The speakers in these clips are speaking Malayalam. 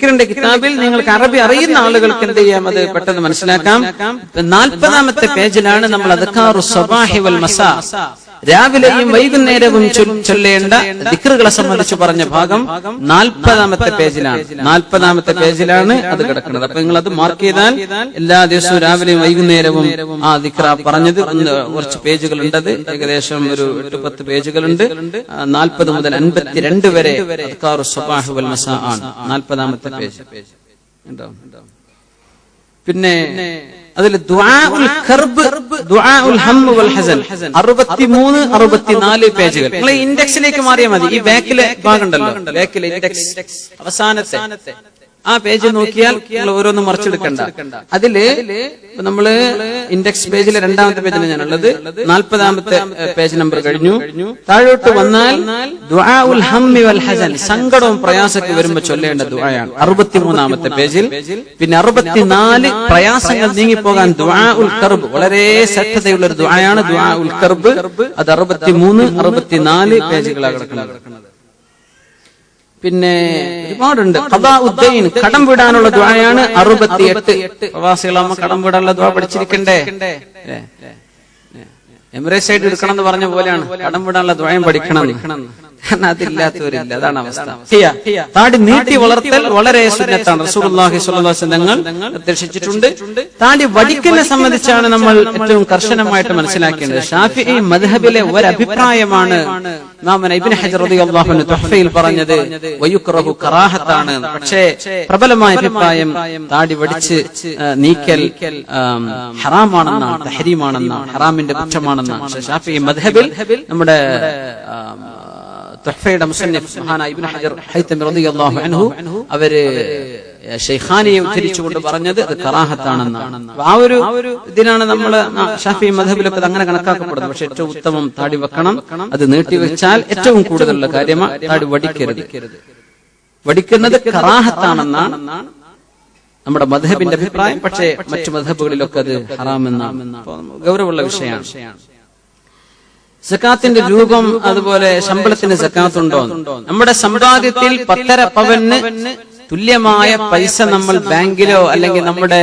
ദിക്റിന്റെ കിതാബിൽ നിങ്ങൾക്ക് അറബി അറിയുന്ന ആളുകൾക്ക് എന്ത് ചെയ്യാം? അത് പെട്ടെന്ന് മനസ്സിലാക്കാം. നാൽപ്പതാമത്തെ പേജിലാണ് നമ്മൾ അദക്കാറു സബാഹി വൽ മസാ. രാവിലെയും വൈകുന്നേരവും ചൊല്ലേണ്ട ദിക്റുകളെ സംബന്ധിച്ച് പറഞ്ഞ ഭാഗം നാൽപ്പതാമത്തെ പേജിലാണ്. നാൽപ്പതാമത്തെ പേജിലാണ് അത് കിടക്കുന്നത്. അപ്പൊ നിങ്ങൾ അത് മാർക്ക് ചെയ്താൽ എല്ലാ ദിവസവും രാവിലെയും വൈകുന്നേരവും ആ ദിക്റ പറഞ്ഞത് കുറച്ച് പേജുകൾ ഉണ്ടത് ഏകദേശം ഒരു എട്ട് പത്ത് പേജുകളുണ്ട്. നാൽപ്പത് മുതൽ അൻപത്തിരണ്ട് വരെ ആണ്. നാൽപ്പതാമത്തെ പേജ്. ഉണ്ടാവും പിന്നെ അതിൽ ദുആഉൽ കർബ് ദുആഉൽ ഹമ്മ് ഹസൻ. 63 64 പേജുകൾ. നിങ്ങൾ ഇൻഡെക്സിലേക്ക് മാറിയാൽ മതി. ഈ ബാക്കിലെ ഭാഗം ഉണ്ടല്ലോ. ബാക്കിലെ ഇൻഡെക്സ്. അവസാനത്തെ. ആ പേജ് നോക്കിയാൽ ഓരോന്നും മറിച്ചെടുക്കണ്ട അതിൽ നമ്മൾ ഇൻഡെക്സ് പേജിലെ രണ്ടാമത്തെ പേജിലാണ് ഞാനുള്ളത് നാൽപ്പതാമത്തെ പേജ് നമ്പർ കഴിഞ്ഞു. താഴോട്ട് വന്നാൽ സങ്കടവും പ്രയാസമൊക്കെ വരുമ്പോ ചൊല്ലേണ്ട ദുആയാണ്. അറുപത്തിമൂന്നാമത്തെ പേജിൽ പിന്നെ അറുപത്തിനാല് പ്രയാസങ്ങൾ നീങ്ങിപ്പോകാൻ ദുആ ഉൽ കർബ് വളരെ ശ്രദ്ധതയുള്ള ഒരു ദുആയാണ്. ദുആ ഉൽ കർബ് അത് അറുപത്തിമൂന്ന് അറുപത്തിനാല് പേജുകളാണ് കിടക്കുന്നത്. പിന്നെ ഒരുപാടുണ്ട്. കഥാ ഉദ്ദൈൻ കടം വിടാനുള്ള ദ്വായാണ് അറുപത്തിയെട്ട്. പ്രവാസികളാകുമ്പോ കടം വിടാനുള്ള ദ്വാ പഠിച്ചിരിക്കണ്ടേ? ഏ, സൈഡ് എടുക്കണം എന്ന് പറഞ്ഞ പോലെയാണ്. കടം വിടാനുള്ള ദ്വായം പഠിക്കണം കാരണം അതില്ലാത്തവരില്ല. അതാണ് അവസ്ഥ. താടി നീട്ടി വളർത്തൽ വളരെ സുന്നത്താണ്. റസൂലുള്ളാഹി സ്വല്ലല്ലാഹു തങ്ങൾ നിർദ്ദേശിച്ചിട്ടുണ്ട് താടി വടിക്കലിനെ സംബന്ധിച്ചാണ് നമ്മൾ ഏറ്റവും കർശനമായിട്ട് മനസ്സിലാക്കേണ്ടത്. ഷാഫി മദ്ഹബിലെ ഒരു അഭിപ്രായമാണ് ഇമാമന ഇബ്നു ഹജർ റളിയല്ലാഹു അൻഹു തുഹ്ഫയിൽ പറഞ്ഞത് കറാഹത്താണ്. പക്ഷേ പ്രബലമായ അഭിപ്രായം താടി വടിച്ച് നീക്കൽ ഹറാമാണെന്നാണ് തഹരീമാണെന്നാണ് ഹറാമിന്റെ കുറ്റമാണെന്നാണ്. ഷാഫി മദ്ഹബിൽ നമ്മുടെ തുഹ്ഫയുടെ മുസന്നിഫ് മഹാനായ ഇബ്നു ഹജർ ഹൈതമി റളിയല്ലാഹു അൻഹു അവർ ഷെയ്ഖാനിയെ ഉദ്ധരിച്ചുകൊണ്ട് പറഞ്ഞത് അത് കറാഹത്താണെന്നാണ്. ആ ഒരു ഇതിനാണ് നമ്മൾ ഷാഫി മധബിലൊക്കെ അങ്ങനെ കണക്കാക്കപ്പെടുന്നത്. പക്ഷെ ഏറ്റവും ഉത്തമം താടി വെക്കണം അത് നീട്ടിവെച്ചാൽ ഏറ്റവും കൂടുതലുള്ള കാര്യമാണ് താടി വടിക്കരുത്. വടിക്കുന്നത് കറാഹത്താണെന്നാണ് നമ്മുടെ മധബിന്റെ അഭിപ്രായം. പക്ഷേ മറ്റു മധബുകളിലൊക്കെ അത് ഹറാമെന്നാണ്. ഗൗരവമുള്ള വിഷയമാണ്. സക്കാത്തിന്റെ രൂപം അതുപോലെ ശമ്പളത്തിന് സക്കാത്തുണ്ടോ? നമ്മുടെ സമ്പാദ്യത്തിൽ പത്തര പവന് തുല്യമായ പൈസ നമ്മൾ ബാങ്കിലോ അല്ലെങ്കിൽ നമ്മുടെ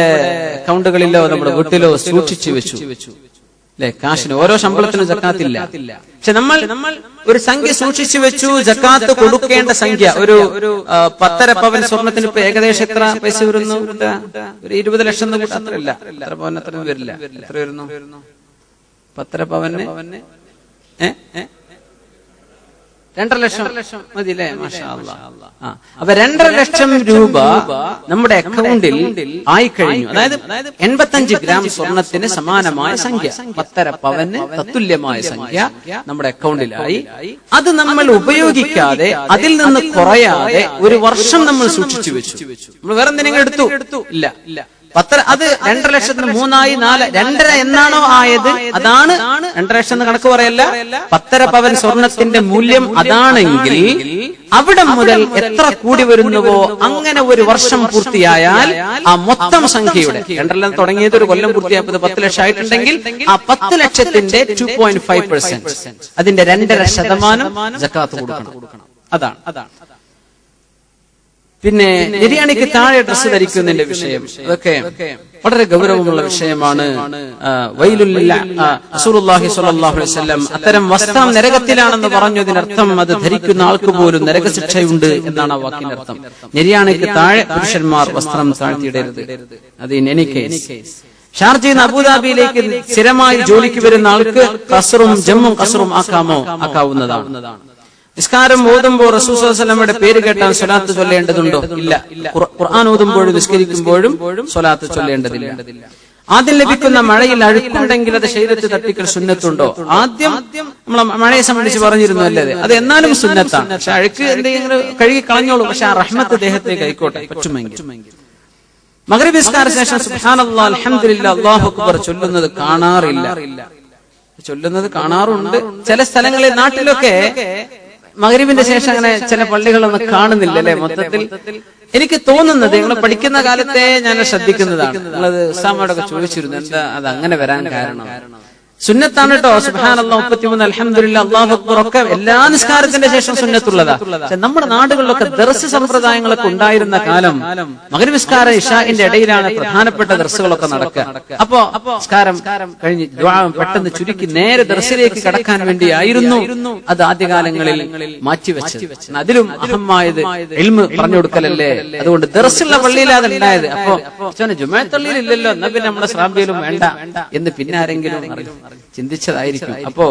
അക്കൗണ്ടുകളിലോ നമ്മുടെ വീട്ടിലോ സൂക്ഷിച്ചു വെച്ചു. അല്ലെ? കാശിന് ഓരോ ശമ്പളത്തിനും ജക്കാത്തില്ല പക്ഷെ നമ്മൾ നമ്മൾ ഒരു സംഖ്യ സൂക്ഷിച്ചു വെച്ചു ജക്കാത്ത് കൊടുക്കേണ്ട സംഖ്യ. ഒരു പത്തര പവൻ സ്വർണത്തിന് ഇപ്പൊ ഏകദേശം എത്ര പൈസ വരുന്നു? ഒരു ഇരുപത് ലക്ഷം അത്രയില്ല എത്ര പവൻ അത്ര വരില്ല. എത്ര വരുന്നു? പത്തര പവന്? രണ്ടര ലക്ഷം. മതി അല്ലേ മാഷാ അല്ലാ. ആ. അപ്പൊ രണ്ടര ലക്ഷം രൂപ നമ്മുടെ അക്കൗണ്ടിൽ ആയി കഴിഞ്ഞു അതായത് എൺപത്തഞ്ച് ഗ്രാം സ്വർണത്തിന് സമാനമായ സംഖ്യ. പത്തര പവന് തത്തുല്യമായ സംഖ്യ നമ്മുടെ അക്കൗണ്ടിലായി അത് നമ്മൾ ഉപയോഗിക്കാതെ അതിൽ നിന്ന് കുറയാതെ ഒരു വർഷം നമ്മൾ സൂക്ഷിച്ചു വെച്ചു. നമ്മൾ വേറെ എന്തെങ്കിലും എടുത്തു? ഇല്ല. ഇല്ല. പത്തര അത് രണ്ടര ലക്ഷത്തിന് മൂന്നായി നാല് രണ്ടര എന്നാണോ ആയത്? അതാണ് രണ്ടര ലക്ഷം എന്ന് കണക്ക് പറയല്ല. പത്തര പവൻ സ്വർണത്തിന്റെ മൂല്യം അതാണെങ്കിൽ അവിടെ മുതൽ എത്ര കൂടി വരുന്നുവോ അങ്ങനെ ഒരു വർഷം പൂർത്തിയായാൽ ആ മൊത്തം സംഖ്യയുടെ രണ്ടര തുടങ്ങിയത് ഒരു കൊല്ലം പൂർത്തിയായത് പത്ത് ലക്ഷം ആയിട്ടുണ്ടെങ്കിൽ ആ പത്ത് ലക്ഷത്തിന്റെ ടു പോയിന്റ് ഫൈവ് പെർസെന്റ് അതിന്റെ രണ്ടര ശതമാനം ജക്കാത്ത് കൊടുക്കണം. അതാണ്. അതാണ്. പിന്നെ നിര്യാണിക്ക് താഴെ ഡ്രസ്സ് ധരിക്കുന്നതിന്റെ വിഷയം. അതൊക്കെ വളരെ ഗൗരവമുള്ള വിഷയമാണ്. അത്തരം വസ്ത്രം നരകത്തിലാണെന്ന് പറഞ്ഞതിനർത്ഥം അത് ധരിക്കുന്ന ആൾക്ക് പോലും നരക ശിക്ഷയുണ്ട് എന്നാണ് ആ വാക്കിന്റെ അർത്ഥം നിര്യാണിക്ക് താഴെ പുരുഷന്മാർ വസ്ത്രം താഴ്ത്തിയിടരുത്. അത് ഇൻ ഷാർജയിൽ നിന്ന് അബുദാബിയിലേക്ക് സ്ഥിരമായി ജോലിക്ക് വരുന്ന ആൾക്ക് കസറും ജമ്മും കസറും ആക്കാമോ? ആക്കാവുന്നതാണ്. നിസ്കാരം ഓതുമ്പോൾ റസൂസ്വലമയുടെ പേര് കേട്ടാൽ സ്വലാത്ത് ചൊല്ലേണ്ടതുണ്ടോ? ഇല്ല. ഖുർആൻ ഓതുമ്പോഴും നിസ്കരിക്കുമ്പോഴും സ്വലാത്ത് ചൊല്ലേണ്ടതില്ല. ആദ്യം ലഭിക്കുന്ന മഴയിൽ അഴുക്കുണ്ടെങ്കിൽ അത് ശരീരത്തിൽ തട്ടിക്കൽ സുന്നത്തുണ്ടോ? ആദ്യം നമ്മൾ മഴയെ സംബന്ധിച്ച് പറഞ്ഞിരുന്നു അല്ലേ? അത്? എന്നാലും സുന്നത്താണ്. പക്ഷെ അഴുക്ക് എന്തെങ്കിലും കഴുകി കളഞ്ഞോളൂ. പക്ഷെ ആ റഹ്മത്ത് ദേഹത്തെ ആയിക്കോട്ടെ. പറ്റുമെങ്കിൽ. മകരബ് ശേഷം സുബ്ഹാനല്ലാഹ് അൽഹംദുലില്ലാഹ് അല്ലാഹു അക്ബർ ചൊല്ലുന്നത് കാണാറില്ല. ചൊല്ലുന്നത് കാണാറുണ്ട്. ചില സ്ഥലങ്ങളിൽ നാട്ടിലൊക്കെ മകരിവിന്റെ ശേഷം അങ്ങനെ ചില പള്ളികളൊന്നും കാണുന്നില്ല അല്ലെ മൊത്തത്തിൽ എനിക്ക് തോന്നുന്നത് നിങ്ങൾ പഠിക്കുന്ന കാലത്തെ ഞാൻ ശ്രദ്ധിക്കുന്നതാണ്. നിങ്ങളത് സാമോടൊക്കെ ചോദിച്ചിരുന്നു എന്താ അത് അങ്ങനെ വരാൻ കാരണം? സുന്നത്താണ് കേട്ടോ. സുബാനല്ല മുപ്പത്തിമൂന്ന്. അക്ബർ എല്ലാ നിസ്കാരത്തിന്റെ ശേഷം സുന്നത്തുള്ളതാ. പക്ഷെ നമ്മുടെ നാടുകളിലൊക്കെ ദർസ് സമ്പ്രദായങ്ങളൊക്കെ ഉണ്ടായിരുന്ന കാലം മകര നിസ്കാരം ഇഷാന്റെ ഇടയിലാണ് പ്രധാനപ്പെട്ട ദർസുകളൊക്കെ നടക്കുക. അപ്പോ നിസ്കാരം കഴിഞ്ഞ് പെട്ടെന്ന് ചുരുക്കി നേരെ ദർസിലേക്ക് കടക്കാൻ വേണ്ടിയായിരുന്നു അത് ആദ്യകാലങ്ങളിൽ മാറ്റിവെച്ചത്. അതിലും അഹമ്മായത് എൽമ് പറഞ്ഞു കൊടുക്കലല്ലേ? അതുകൊണ്ട് ദർസുള്ള പള്ളിയിലാണ് ഉണ്ടായത്. അപ്പോ ജുമാത്തള്ളിയിൽ ഇല്ലല്ലോ എന്നാ പിന്നെ നമ്മുടെ ശ്രാമ്പിയിലും വേണ്ട എന്ന് പിന്നെ ആരെങ്കിലും ചിന്തിച്ചതായിരിക്കും. അപ്പോ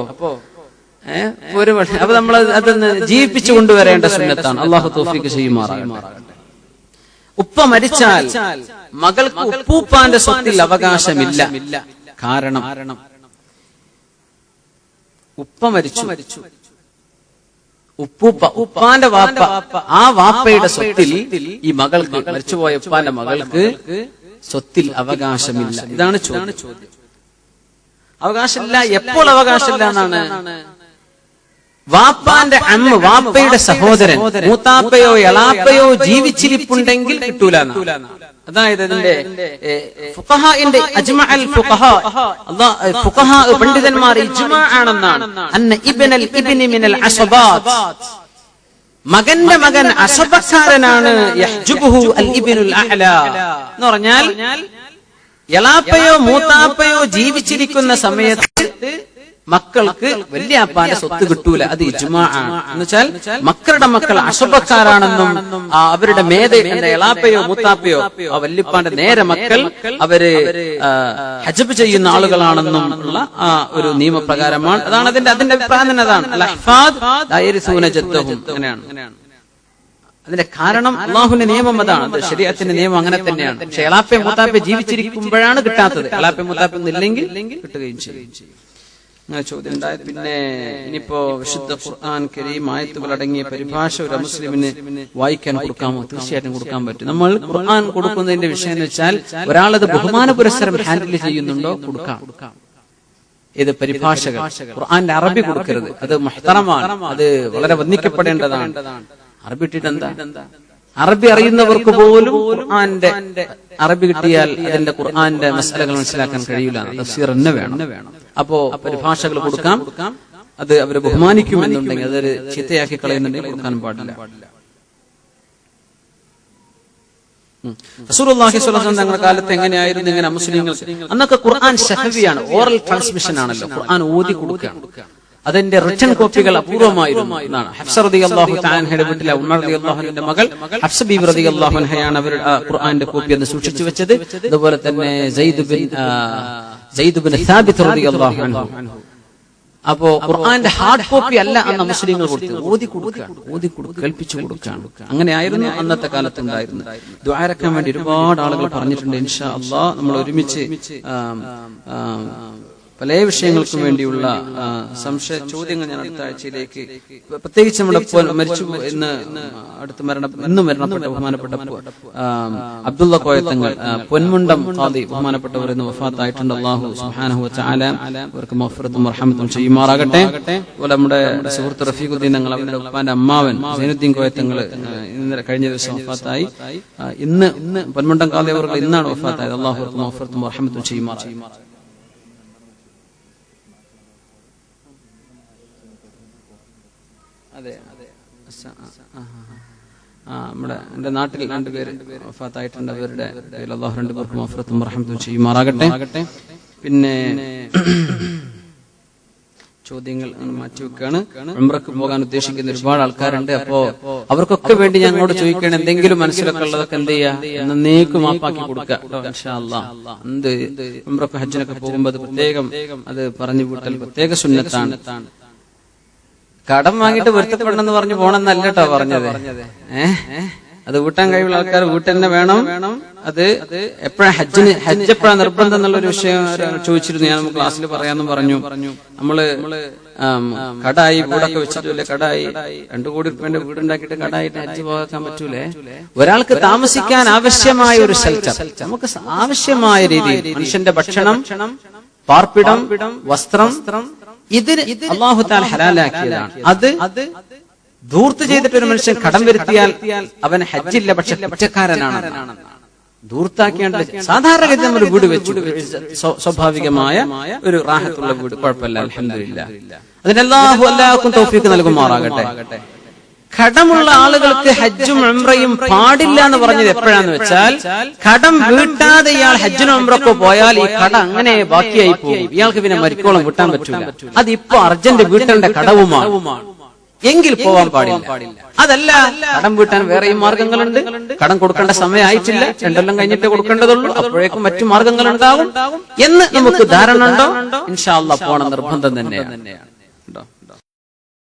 ഏഹ് ഒരു പക്ഷേ അപ്പൊ നമ്മൾ അതൊന്ന് ജീവിപ്പിച്ചു കൊണ്ടുവരേണ്ട സുന്നത്താണ്. അള്ളാഹു തോഫിക്ക് ചെയ്യുമാറാകട്ടെ. ഉപ്പ മരിച്ചാൽ മകൾക്ക് ഉപ്പൂപ്പാന്റെ സ്വത്തിൽ അവകാശമില്ല. കാരണം ഉപ്പ മരിച്ചു. മരിച്ചു. ഉപ്പൂപ്പ ഉപ്പാന്റെ വാപ്പ. ആ വാപ്പയുടെ സ്വത്തിൽ ഈ മകൾക്ക് മരിച്ചുപോയ ഉപ്പാന്റെ മകൾക്ക് സ്വത്തിൽ അവകാശമില്ല. ഇതാണ് ചോദ്യം. അവകാശമില്ല എപ്പോൾ അവകാശമില്ല എന്നാണ് വാപ്പാന്റെ അമ്മ വാപ്പയുടെ സഹോദരൻ മൂത്താപ്പയോ എളാപ്പയോ ജീവിച്ചിരിപ്പുണ്ടെങ്കിൽ കിട്ടൂല. അതായത് ഇതിന്റെ അജ്മഅൽ ഫുഖഹ. ഫുഖഹ. പണ്ഡിതന്മാർ ഇജ്മാ ആണെന്നാണ്. അന്ന ഇബ്നൽ ഇബ്നി മിനൽ മകന്റെ മകൻ അസബക്കാരനാണ് യഹ്ജുബുഹു അൽ ഇബ്നുൽ അഅല. എന്ന് പറഞ്ഞാൽ എളാപ്പയോ മൂത്താപ്പയോ ജീവിച്ചിരിക്കുന്ന സമയത്ത് മക്കൾക്ക് വലിയ അപ്പാന്റെ സ്വത്ത് കിട്ടൂല. അത് ഇജ്മാ എന്ന് വെച്ചാൽ മക്കളുടെ മക്കൾ അശുഭക്കാരാണെന്നും അവരുടെ മേധ എളാപ്പയോ മൂത്താപ്പയോ ആ വല്യപ്പാന്റെ നേരെ മക്കൾ അവർ ഹജബ് ചെയ്യുന്ന ആളുകളാണെന്നും ഉള്ള ആ ഒരു നിയമപ്രകാരമാണ്. അതാണ് അതിന്റെ അതിന്റെ ലാ അങ്ങനെയാണ്. അതിന്റെ കാരണം അള്ളാഹുവിന്റെ നിയമം അതാണ്. അത് ശരീരത്തിന്റെ നിയമം അങ്ങനെ തന്നെയാണ്. പക്ഷെ എളാപ്പെ മുത്താപ്പെ ജീവിച്ചിരിക്കുമ്പോഴാണ് കിട്ടാത്തത്. എളാപ്പെ മുത്താപ്പ് ഇല്ലെങ്കിൽ കിട്ടുകയും ചെയ്യും. ചോദ്യം ഉണ്ടായത് പിന്നെ ഇനിയിപ്പോ വിശുദ്ധ ഖുർആൻ കരീം ആയത്തുകൾ അടങ്ങിയ പരിഭാഷ ഒരു മുസ്ലിമിന് വായിക്കാൻ കൊടുക്കാമോ തീർച്ചയായിട്ടും കൊടുക്കാൻ പറ്റും. നമ്മൾ ഖുർആൻ കൊടുക്കുന്നതിന്റെ വിഷയം എന്ന് വെച്ചാൽ ഒരാളത് ബഹുമാന പുരസ്സരം ഹാൻഡിൽ ചെയ്യുന്നുണ്ടോ? കൊടുക്കാം. ഇത് പരിഭാഷകൾ? ഖുർആന്റെ അറബി കൊടുക്കരുത്. അത് മുഹ്തറമാണ് അത് വളരെ വന്ദിക്കപ്പെടേണ്ടതാണ് അറബി കിട്ടിയിട്ടെന്താ അറബി അറിയുന്നവർക്ക് പോലും ഖുർആന്റെ അറബി കിട്ടിയാൽ അതിന്റെ ഖുർആന്റെ മസാലകൾ മനസ്സിലാക്കാൻ കഴിയില്ല തഫ്സീർ തന്നെ വേണം. അപ്പോ പരിഭാഷകൾ കൊടുക്കാം. അത് അവരെ ബഹുമാനിക്കുമെന്നുണ്ടെങ്കിൽ അതൊരു ചിത്തയാക്കി കളയുന്നുണ്ടെങ്കിൽ കൊടുക്കാൻ പാടില്ല. തങ്ങളുടെ കാലത്ത് എങ്ങനെയായിരുന്നു ഇങ്ങനെ മുസ്ലിങ്ങൾ? അന്നൊക്കെ ഖുർആൻ ഷഹവിയാണ് ഓറൽ ട്രാൻസ്മിഷൻ ആണല്ലോ. ഖുർആൻ ഓതി കൊടുക്കുകയാണ്. അതിന്റെ റിട്ടൺ കോപ്പികൾ അപൂർവമായിരുന്നു എന്നാണ്. വീട്ടിലെ ഉമർ മകൾ ഹഫ്സ ബീബി ഖുർആന്റെ കോപ്പി എന്ന് സൂക്ഷിച്ചു വെച്ചത്. അതുപോലെ തന്നെ സെയ്ദ് ബിൻ ആ, സെയ്ദ് ബിൻ സാബിത്ത് റളിയല്ലാഹു അൻഹു. അപ്പോ ഖുർആന്റെ ഹാർഡ് കോപ്പി അല്ല അന്ന് മുസ്ലിങ്ങൾ കൊടുത്തു. ഓതി കൊടുക്കുക. ഓതി കൊടുക്കുക. കൽപ്പിച്ചു കൊടുക്കുകയാണ്. അങ്ങനെയായിരുന്നു അന്നത്തെ കാലത്ത് ഉണ്ടായിരുന്നത്. ദ്വാരക്കാൻ വേണ്ടി ഒരുപാട് ആളുകൾ പറഞ്ഞിട്ടുണ്ട് ഇൻഷാ അള്ളാ നമ്മൾ ഒരുമിച്ച് പല വിഷയങ്ങൾക്കും വേണ്ടിയുള്ള സംശയ ചോദ്യങ്ങൾ ഞാൻ അടുത്ത ആഴ്ചയിലേക്ക് പ്രത്യേകിച്ച് നമ്മുടെ മരിച്ചു ഇന്ന് അടുത്ത് മരണ ഇന്ന് മരണപ്പെട്ട ബഹുമാനപ്പെട്ട അബ്ദുള്ള കോയത്തങ്ങൾ പൊന്മുണ്ടം ഖാദി ബഹുമാനപ്പെട്ടവർ ഇന്ന് വഫാത്തായിട്ടുണ്ട്. അള്ളാഹു സുബ്ഹാനഹു വതആല അവർക്ക് മഫറത്തും റഹ്മത്തും ചെയ്യുമാറാകട്ടെ. അതുപോലെ നമ്മുടെ സുഹൃത്ത് റഫീഖുദ്ദീൻ തങ്ങൾ അവരുടെ ഉപ്പാന്റെ അമ്മാവൻ സൈനുദ്ദീൻ കോയത്തങ്ങൾ ഇന്നലെ കഴിഞ്ഞ ദിവസം വഫാത്തായി. ഇന്ന് പൊന്മുണ്ടം ഖാദി അവർ ഇന്നാണ് വഫാത്തായത്. അള്ളാഹു മഫറത്തും റഹ്മത്തും ചെയ്യുമാറാകട്ടെ. അതെ. അതെ നമ്മുടെ എന്റെ നാട്ടിൽ രണ്ടുപേര് വഫാത്തായിട്ടുണ്ട്. അവരുടെ അള്ളാഹു രണ്ടുപേർക്കും അഫ്രത്തും റഹമത്തും ചെയ്യുമാറാകട്ടെ. പിന്നെ ചോദ്യങ്ങൾ മാറ്റിവെക്കാണ് ഉംറക്ക് പോകാൻ ഉദ്ദേശിക്കുന്ന ഒരുപാട് ആൾക്കാരുണ്ട്. അപ്പോ അവർക്കൊക്കെ വേണ്ടി ഞങ്ങളോട് ചോദിക്കണം എന്തെങ്കിലും മനസ്സിലൊക്കെ ഉള്ളതൊക്കെ എന്ത് ചെയ്യാ? എന്നേക്കും മാപ്പാക്കി കൊടുക്കുക. എന്ത്? ഉംറക്ക് ഹജ്ജിനൊക്കെ പോകുമ്പോൾ അത് പ്രത്യേകം അത് പറഞ്ഞു വിട്ടാൽ പ്രത്യേക സുന്നത്താണ്. കടം വാങ്ങിയിട്ട് പൊരുത്തപ്പെടണമെന്ന് പറഞ്ഞു പോണെന്നല്ല കേട്ടോ പറഞ്ഞത്? ഏഹ് അത് വീട്ടാൻ കഴിവുള്ള ആൾക്കാർ വീട്ടിൽ തന്നെ വേണം. അത് എപ്പോഴാ ഹജ്ജിന് ഹജ്ജ് എപ്പോഴാ നിർബന്ധം എന്നുള്ള ഒരു വിഷയം ചോദിച്ചിരുന്നു? ഞാൻ ക്ലാസ്സിൽ പറയാന്ന് പറഞ്ഞു. നമ്മൾ കടായി വീടൊക്കെ വെച്ചിട്ടില്ലേ? കടായി രണ്ടു കോടി റുപ്യന്റെ വീടുണ്ടാക്കിയിട്ട് കടായിട്ട് ഹജ്ജ് പോകാൻ പറ്റൂലേ? ഒരാൾക്ക് താമസിക്കാൻ ആവശ്യമായ ഒരു ഷെൽട്ടർ നമുക്ക് ആവശ്യമായ രീതിയിൽ മനുഷ്യന്റെ ഭക്ഷണം പാർപ്പിടം വസ്ത്രം ഇതിന് അള്ളാഹു താൽ ഹലാലാക്കിയതാണ്. അത് അത് ധൂർത്ത് ചെയ്തിട്ട് ഒരു മനുഷ്യൻ കടം വരുത്തിയാൽ അവൻ ഹജ്ജില്ല പക്ഷെ കുറ്റക്കാരനാണ് ധൂർത്താക്കേണ്ട സാധാരണഗതി നമ്മൾ വീട് വെച്ചു സ്വ- സ്വാഭാവികമായ ഒരു റാഹത്തുള്ള വീട്. കുഴപ്പമില്ല അലഹമില്ല അതിനെല്ലാഹു എല്ലാവർക്കും തോഫിക്ക് നൽകുമാറാകട്ടെ. കടമുള്ള ആളുകൾക്ക് ഹജ്ജും ഉംറയും പാടില്ല എന്ന് പറഞ്ഞത് എപ്പോഴാന്ന് വെച്ചാൽ കടം വീട്ടാതെ ഇയാൾ ഹജ്ജിനും ഉംറക്കോ പോയാൽ ഈ കട അങ്ങനെ ബാക്കിയായി പോകും. ഇയാൾക്ക് പിന്നെ മരിക്കോളം വീട്ടാൻ പറ്റൂല. അത് ഇപ്പൊ അർജന്റ് വീട്ടേണ്ട കടവുമാണ്. എങ്കിൽ പോവാൻ പാടില്ല. അതല്ല കടം വീട്ടാൻ വേറെയും മാർഗങ്ങളുണ്ട്. കടം കൊടുക്കേണ്ട സമയമായിട്ടില്ല രണ്ടെല്ലാം കഴിഞ്ഞിട്ട് കൊടുക്കേണ്ടതുള്ളൂ. അപ്പോഴേക്കും മറ്റു മാർഗങ്ങൾ ഉണ്ടാവും എന്ന് നമുക്ക് ധാരണ ഉണ്ടോ? ഇൻഷാല്ല പോണം നിർബന്ധം തന്നെയാണ്.